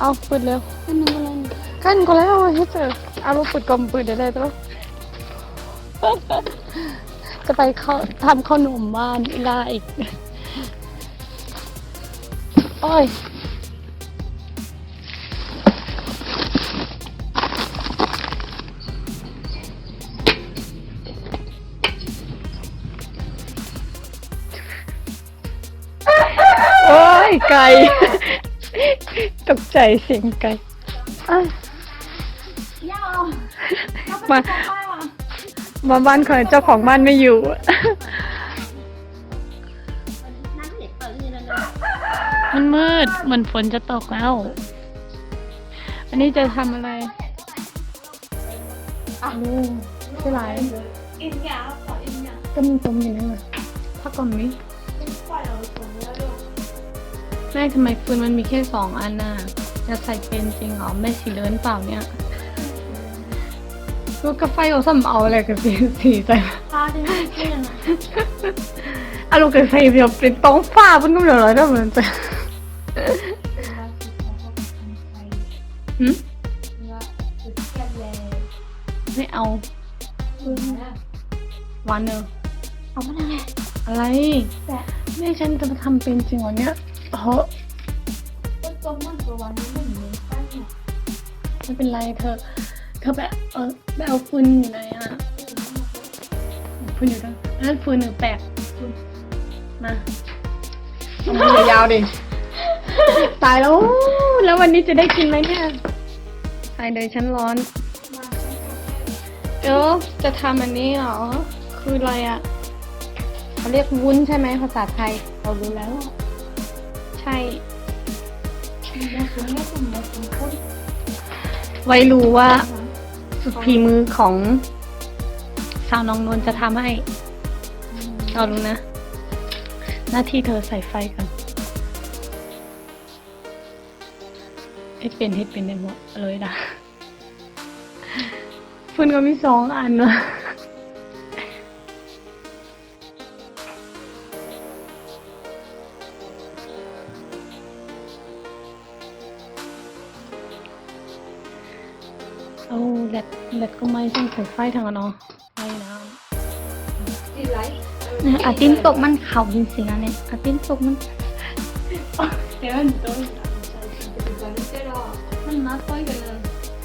เอาปืนเร็วอันนึงอะไรกันก็แล้วให้เจอเอาลูกปืนกลมปืนเดี๋ยวได้ตัวจะไปเขาทำขนมบ้านอีลาอีก โอ้ยโอ้ยไก่ ตกใจเสียงไก่อ้าวย่ามามาบ้านของเจ้าของบ้านไม่อยู่นั่งเด็กเปิดนี่นั่นเลยมันมืดเหมือนฝนจะตกแล้ว อันนี้จะทำอะไรอ้าวใช่ไรอินยาขออินยาก็มีตมอยู่นั่นแหละพักก่อนมิ แม่ทำไมฟืนมันมีแค่สองอันน่ะจะใส่เป็นจริงเหรอแม่สีเลินเปล่าเนี่ยลูกกาแฟเอาซ้ำเอาอะไรกับสีสีใส่พาได้ไหมเพื่อนอะอะลูกกาแฟเดียวเป็นต้องฟ้ามันก็ไม่เหลือแล้วเหมือนจะหืมไม่เอาหวานเนอะเอามาแล้วไงอะไรแต่แม่ฉันจะมาทำเป็นจริงเหรอเนี่ย เฮ้ยต้นต้นมันตัววันนี้ไม่เหมือนกันเนี่ยไม่เป็นไรเธอ เธอแบบเออแบบเอาฟืนอยู่ไหนอะฟืนอยู่ตรงนั้นฟืนหนึ่งแปลกฟืนมาเอามือยาวๆดิ ตายแล้ว แล้ววันนี้จะได้กินไหมเนี่ยตายเลยฉันร้อน เออจะทำอันนี้เหรอ คืออะไรอะเขาเรียกวุ้นใช่ไหมภาษาไทย เรารู้แล้ว ใช่แม่คุณแม่คุณแม่คุณพูดไว้รู้ว่าสุดฝีมือของสาวน้องนนท์จะทำให้เรารู้นะ หน้าที่เธอใส่ไฟก่อนให้เป็นให้เป็นได้หมดเลยนะฟืนก็มีสองอันวะเอา แลดแลดก็ไม่ต้องใส่ไฟทางอะเนาะไฟน้ำดีไลท์นะอาตินตกมันเข่าจริงๆนะเนี่ยอาตินตกมันเดี๋ยวมันโดนเป็นวันนี้เจ๊รอมันมาต้อยกันเลย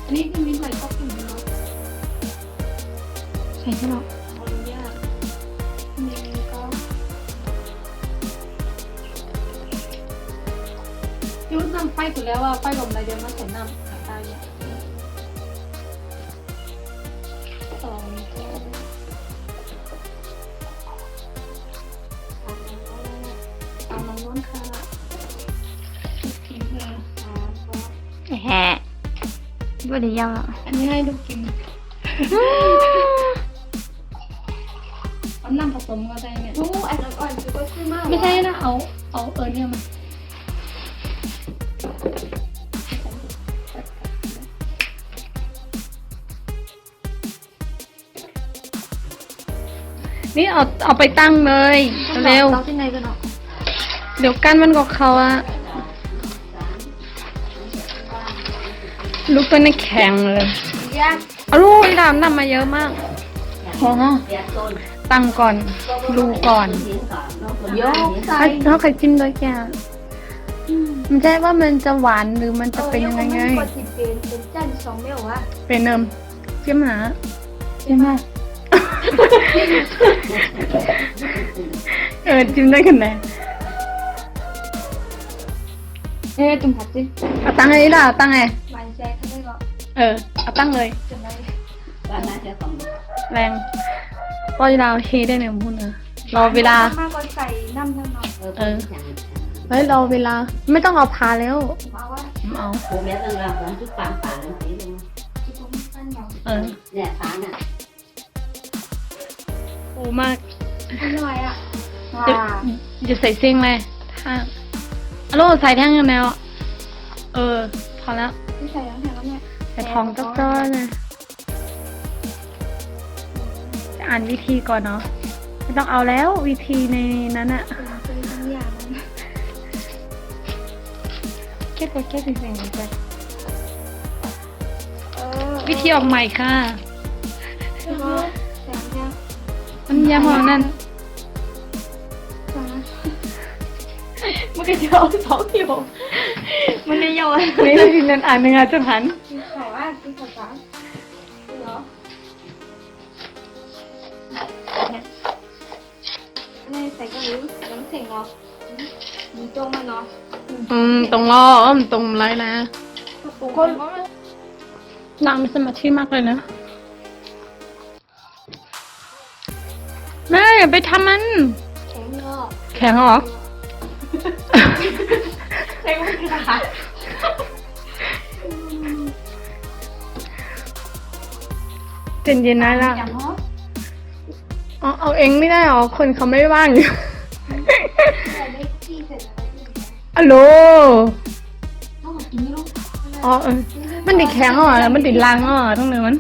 อันนี้คือมีใส่ข้าวผิวเนาะใส่ให้เราขออนุญาตมีก็ยุ้นำไฟถูกแล้วว่าไฟลมอะไรเดียวมาใส่น้ำ บ่ได้ยังอะอันนี้ให้ลูกกินเอาน้ำผสมก็ได้เนี่ย โอ้อันนั้นอ่อนคือก็ซื้อมากไม่ใช่นะ เอา เอาเออเนี่ยมานี่เอาเอาไปตั้งเลย เร็ว เราที่ไหนกันเนาะเดี๋ยวกันมันก็เขาอะ ลูกตัวนี้แข็งเลยยากเอาลูกดำนำมาเยอะมากพอนะตั้งก่อนดูก่อนยกใส่ถ้าเขาเคยจิ้มด้วยแกมันใช่ว่ามันจะหวานหรือมันจะเป็นยังไงไงกดสิเป็นเป็นจันสองเมลวะเป็นเนิมจิ้มหาจิ้มหาเออจิ้มได้กันแน่เอ๊ะจุ่มผัดสิเอาตั้งไอ้ด่าตั้งไง เออ เอาตั้งเลยจุ่มได้แรงปล่อยดาวเฮได้เนี่ยพูดนะรอเวลา มากกว่าใส่น้ำทั้งเนาะเออเฮ้ยรอเวลา ไม่ต้องเอาพาแล้วมาว่าเอา Cô bé đang làm vẫn chút phán phản lên tí luôn จุ่มสั้นเนาะเออ Nè phán à โอ้มากอร่อยอะจะจะใส่เส้งเลยถ้าอารมณ์ใส่แท่งกันแล้วเออพอแล้วที่ใส่แล้วเนี่ยแล้ว เนี่ยใส่ทองต๊อกๆเลยจะอ่านวิธีก่อนเนาะไม่ต้องเอาแล้ววิธีในนั้นอะเป็นเป็นอย่างนั้นก็ตกแค่สิ่งสิ่งไปเออวิธีออกใหม่ค่ะใช่ไหมแสงเนี่ยมันยาหอนั่นจ้ามันก็จะเอาสองอยู่มันไม่ยอมนี่คือนันอ่านหนึ่งอะจังหัน เสียงเหรอมีโจงมาเนาะอืมตรงล้ออืมตรงไรนะคนนางมีสมาธิมากเลยนะแม่อย่าไปทำมัน แข็งเนาะแข็งเหรอใช้มือกระดาษเย็นเย็นๆนะล่ะอย่างเนาะอ๋อเอาเองไม่ได้หรอ คนเขาไม่ว่างอยู่ อัลโหลต้องกินลูกอ๋อเออมันติดแข็งเหรอมันติดรางเหรอทั้งเนื้อมัน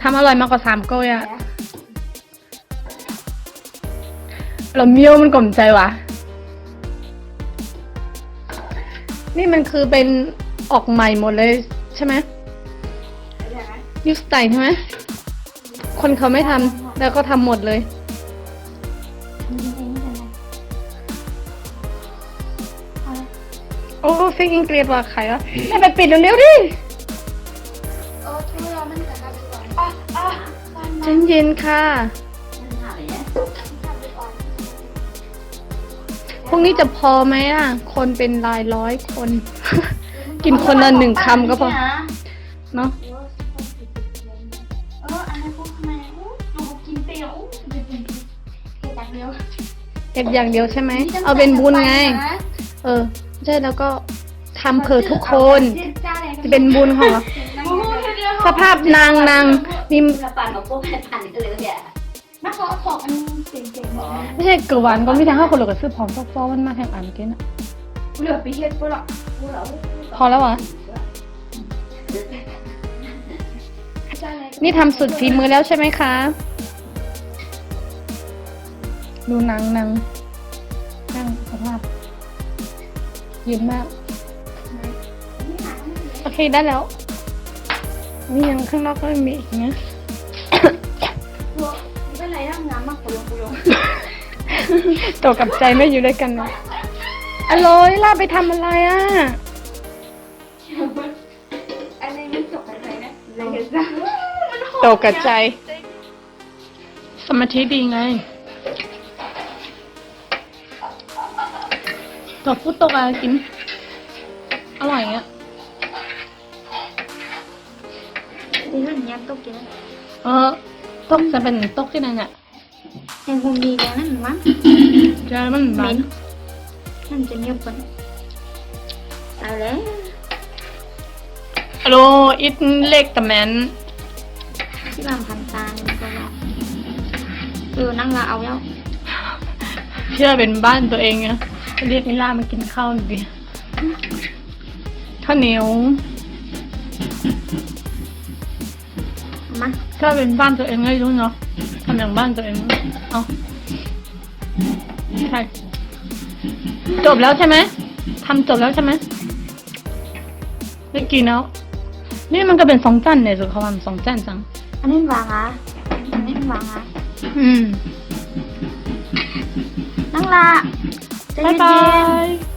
ทำอร่อยมากกว่าสามโก้ยอะเราเมียวมันกล่อมใจวะนี่มันคือเป็นออกใหม่หมดเลยใช่ไหมนิวสไตล์ใช่ไหมคนเขาไม่ทำแล้วก็ทำหมดเลย โอ้ฟิกอังกฤษว่ะใครวะแม่ไปปิดเร็วๆดิเออช่วยเรามันจะทำไปก่อนอะอะใจเย็นๆค่ะนั่นหาไปเนี่ยทำไปก่อนพรุ่งนี้จะพอไหมอะ คนเป็นรายร้อยคน กินคนละหนึ่งคำก็พอ เนาะเอออันนั้นพวกทำไมอู้ดูกินเปรี้ยวเดี๋ยวกินเกตักเดียวเก็บอย่างเดียวใช่ไหม เอาเป็นบุญไง เออ ใช่แล้วก็ ทำเผื่อทุกคน จะเป็นบุญของเราสภาพนางนางนี่กระปั่นกับพวกแม่ทันก็เลยเนี่ยมาขอของอันเจ๋งๆหรอไม่ใช่เกลือหวานก็ไม่ทางห้าคนหรอกก็ซื้อผอมซอกๆมันมาแข่งอ่านกินอะเหลือไปเฮ็ดปุ๊หรอกพอแล้วเหรอนี่ทำสุดฝีมือแล้วใช่ไหมคะ ดูนางนางนั่งสภาพยืนมากโอ เคได้แล้วนี่ยังข้างนอกก็มีอีกนะเป็นไรร่างน้ำมากกว่าลงกุยงตกกับใจไม่อยู่ด้วยกันนะอร่อยล่าไปทำอะไรอะอันนี้มันจบกันไปนะเลยเห็นจ้ะมันหอมตกกับใจ สมาธิดีไงตกฟุตตกอะไรกิน อร่อยอะ นี่เรื่องนี้ต้องกินเออตกจะเป็นตกที่นั่นอะยังคงดีแล้วนั่นมั้งจะมันหวานนั่นจะเงียบไปเอาแล้วอโหลอิทเล็กแต่แมนที่บางพันตานก็ว่าเออนั่งละเอาแล้วเชื่อเป็นบ้านตัวเองอะเรียกนิล่ามากินข้าวดิข้าวเหนียว ถ้าเป็นบ้านตัวเองไม่รู้เนาะทำอย่างบ้านตัวเอง เอาใช่จบแล้วใช่ไหมทำจบแล้วใช่ไหมได้กินแล้ว นี่มันก็เป็นสองจานเนี่ยสุดเขาว่ามันสองจานจัง อันนี้วางอะอันนี้วางอะอืมนั่งละใจบายเย็บานย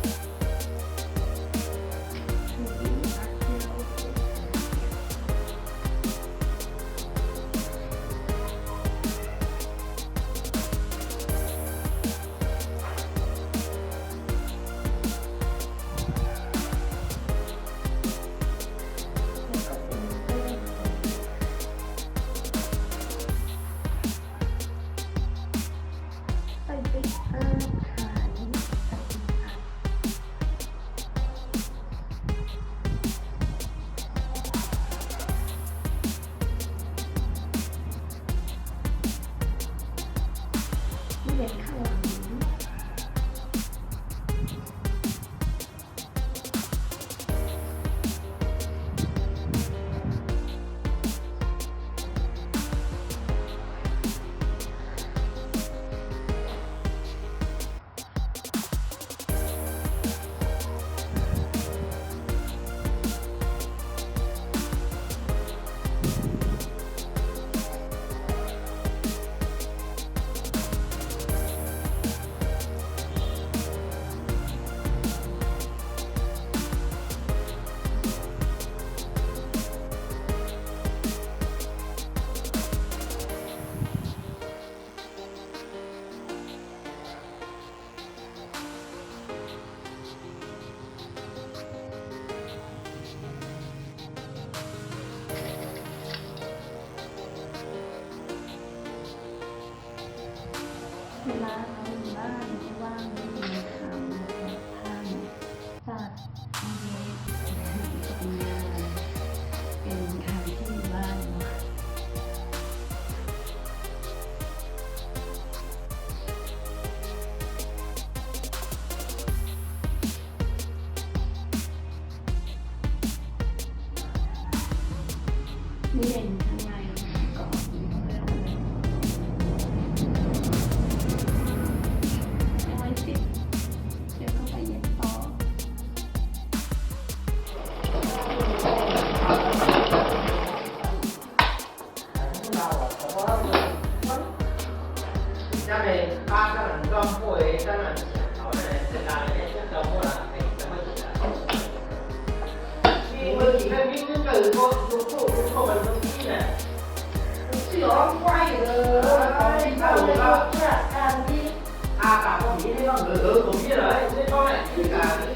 ต้องไหวเาเต่การที่อาตาผมนี้ไม่ต้องเมีเลยไม่ต้หลกามี